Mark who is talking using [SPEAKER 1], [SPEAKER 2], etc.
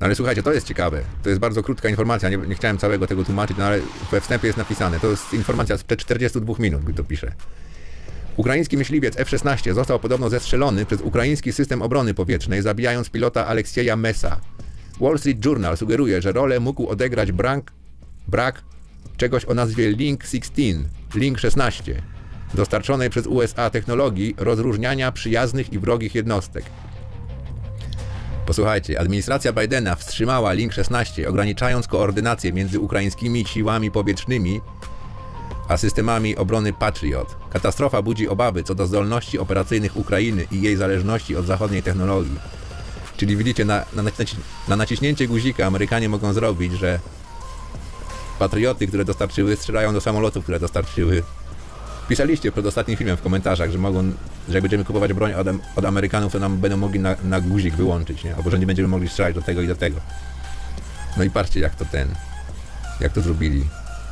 [SPEAKER 1] No ale słuchajcie, to jest ciekawe. To jest bardzo krótka informacja, nie, nie chciałem całego tego tłumaczyć, no ale we wstępie jest napisane. To jest informacja sprzed 42 minut, gdy to pisze. Ukraiński myśliwiec F-16 został podobno zestrzelony przez ukraiński system obrony powietrznej, zabijając pilota Aleksieja Mesa. Wall Street Journal sugeruje, że rolę mógł odegrać brak, brak czegoś o nazwie Link 16, Link 16, dostarczonej przez USA technologii rozróżniania przyjaznych i wrogich jednostek. Posłuchajcie, administracja Bidena wstrzymała Link 16, ograniczając koordynację między ukraińskimi siłami powietrznymi a systemami obrony Patriot. Katastrofa budzi obawy co do zdolności operacyjnych Ukrainy i jej zależności od zachodniej technologii. Czyli widzicie, na, na, na naciśnięcie guzika Amerykanie mogą zrobić, że patrioty, które dostarczyły, strzelają do samolotów, które dostarczyły. Pisaliście przed ostatnim filmem w komentarzach, że mogą, że jak będziemy kupować broń od, od Amerykanów, to nam będą mogli na, na guzik wyłączyć, nie? Albo że nie będziemy mogli strzelać do tego i do tego. No i patrzcie, jak to ten, jak to zrobili.